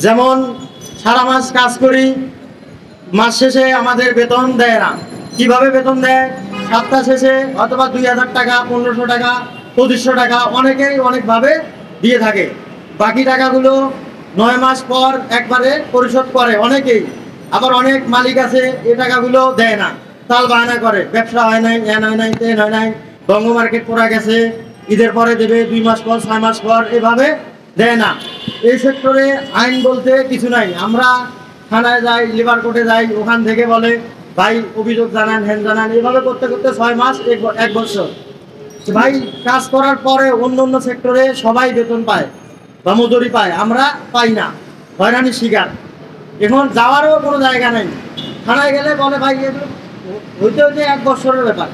যেমন সারা মাস কাজ করি, মাস শেষে আমাদের বেতন দেয় না। কীভাবে বেতন দেয়? সপ্তাহ শেষে অথবা দুই হাজার টাকা, পনেরোশো টাকা, পঁচিশশো টাকা অনেকেই অনেকভাবে দিয়ে থাকে। বাকি টাকাগুলো নয় মাস পর একবারে পরিশোধ করে অনেকেই। আবার অনেক মালিক আছে, এ টাকাগুলো দেয় না। তাল বাহানা করে, ব্যবসা হয় নাই এন হয় নাই তেন হয় নাই, বঙ্গ মার্কেট পড়া গেছে, ঈদের পরে দেবে, দুই মাস পর, ছয় মাস পর এভাবে দেয় না। এই সেক্টরে আইন বলতে কিছু নাই। আমরা থানায় যাই লিভার কোর্টে যাই, ওখান থেকে বলে, ভাই, অভিযোগ জানান হ্যান জানান। এভাবে করতে করতে ছয় মাস, এক বছর। ভাই, কাজ করার পরে অন্য অন্য সেক্টরে সবাই বেতন পায় বা মজুরি পায়। আমরা পাই না। হয়রানি শিকার। এখন যাওয়ারও কোনো জায়গা নেই। থানায় গেলে বলে, ভাই হইতে হইতে এক বছরের ব্যাপার।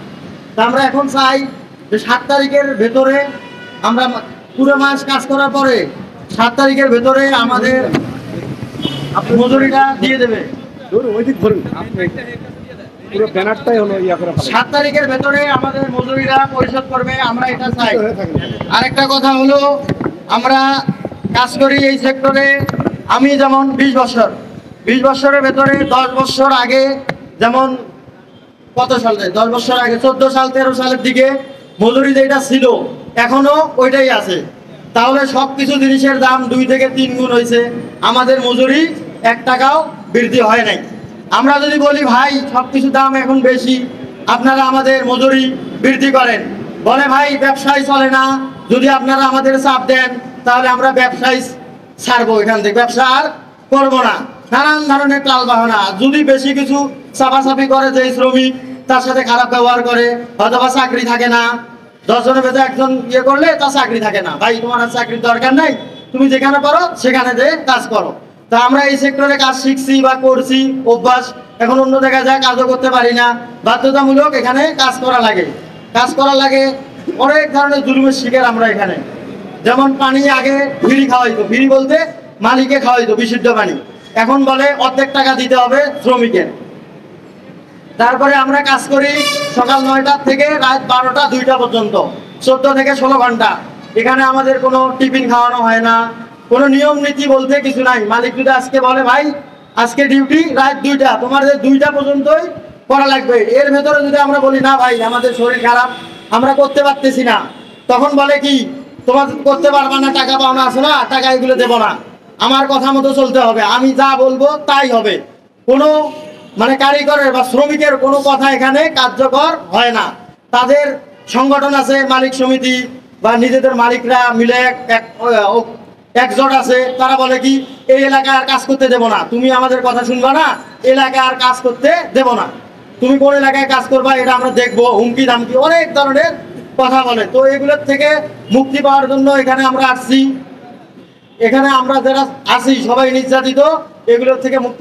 তা আমরা এখন চাই যে সাত তারিখের ভেতরে আমরা পুরো মাস কাজ করার পরে সাত তারিখের ভেতরে আমাদের মজুরিটা দিয়ে দেবে। ধরুন ধরুন ব্যানারটাই হলো ইয়া করে সাত তারিখের ভেতরে আমাদের পরিশোধ করবে আমরা এটা চাই। আরেকটা কথা হলো আমরা কাজ করি এই সেক্টরে আমি যেমন বিশ বছর বিশ বছরের ভেতরে দশ বছর আগে যেমন কত সালে দশ বছর আগে চোদ্দ সাল তেরো সালের দিকে মজুরি যেটা ছিল এখনও ওইটাই আছে। তাহলে সব কিছু জিনিসের দাম দুই থেকে তিন গুণ হয়েছে। আমাদের মজুরি এক টাকাও বৃদ্ধি হয় নাই। আমরা যদি বলি, ভাই সব কিছু দাম এখন বেশি, আপনারা আমাদের মজুরি বৃদ্ধি করেন। বলে, ভাই, ব্যবসায় চলে না। যদি আপনারা আমাদের চাপ দেন, তাহলে আমরা ব্যবসায় ছাড়বো এখান থেকে। ব্যবসা আর করব না। নানান ধরনের টাল বাহানা যদি বেশি কিছু চাপাচাপি করে যে শ্রমিক, তার সাথে খারাপ ব্যবহার করে, অথবা চাকরি থাকে না দশজনের ভেতরে একজন ইয়ে করলে তার চাকরি থাকে না। ভাই, তোমার আর চাকরির দরকার নেই, তুমি যেখানে পারো সেখানে যে কাজ করো। তা আমরা এই সেক্টরে কাজ শিখছি বা করছি, অভ্যাস। এখন অন্য জায়গায় যা কাজও করতে পারি না। বাধ্যতামূলক এখানে কাজ করা লাগে। কাজ করা লাগে অনেক ধরনের জুলুমের শিকার আমরা এখানে। যেমন পানি আগে ফ্রি খাওয়াইতো। ভিড়ি বলতে মালিকে খাওয়াইতো বিশুদ্ধ পানি। এখন বলে অর্ধেক টাকা দিতে হবে শ্রমিকের। তারপরে আমরা কাজ করি সকাল নয়টা থেকে রাত বারোটা, দুইটা পর্যন্ত, চোদ্দ থেকে ষোলো ঘণ্টা। এখানে আমাদের কোনো টিফিন খাওয়ানো হয় না। কোনো নিয়ম নীতি বলতে কিছু নাই। মালিক যদি আজকে বলে, ভাই, আজকে ডিউটি রাত দুইটা তোমাদের দুইটা পর্যন্তই করা লাগবে। এর ভেতরে যদি আমরা বলি, না ভাই, আমাদের শরীর খারাপ, আমরা করতে পারতেছি না। তখন বলে কি, তোমার করতে পারবা না, টাকা পাওনা আছে না, টাকা এগুলো দেবো না। আমার কথা মতো চলতে হবে। আমি যা বলব তাই হবে। কোনো মানে কারিগরের বা শ্রমিকের কোনো কথা এখানে কার্যকর হয় না। তাদের সংগঠন আছে, মালিক সমিতি, বা নিজেদের মালিকরা মিলে এক- এক একজোট আছে। তারা বলে কি, এই এলাকায় আর কাজ করতে দেব না। তুমি আমাদের কথা শুনবা না, এলাকায় আর কাজ করতে দেব না। তুমি কোন এলাকায় কাজ করবা, এটা আমরা দেখব। হুমকি দামকি অনেক ধরনের কথা বলে। তো এগুলোর থেকে মুক্তি পাওয়ার জন্য এখানে আমরা আসছি। এখানে আমরা যারা আছি, সবাই নির্যাতিত, এগুলোর থেকে মুক্তি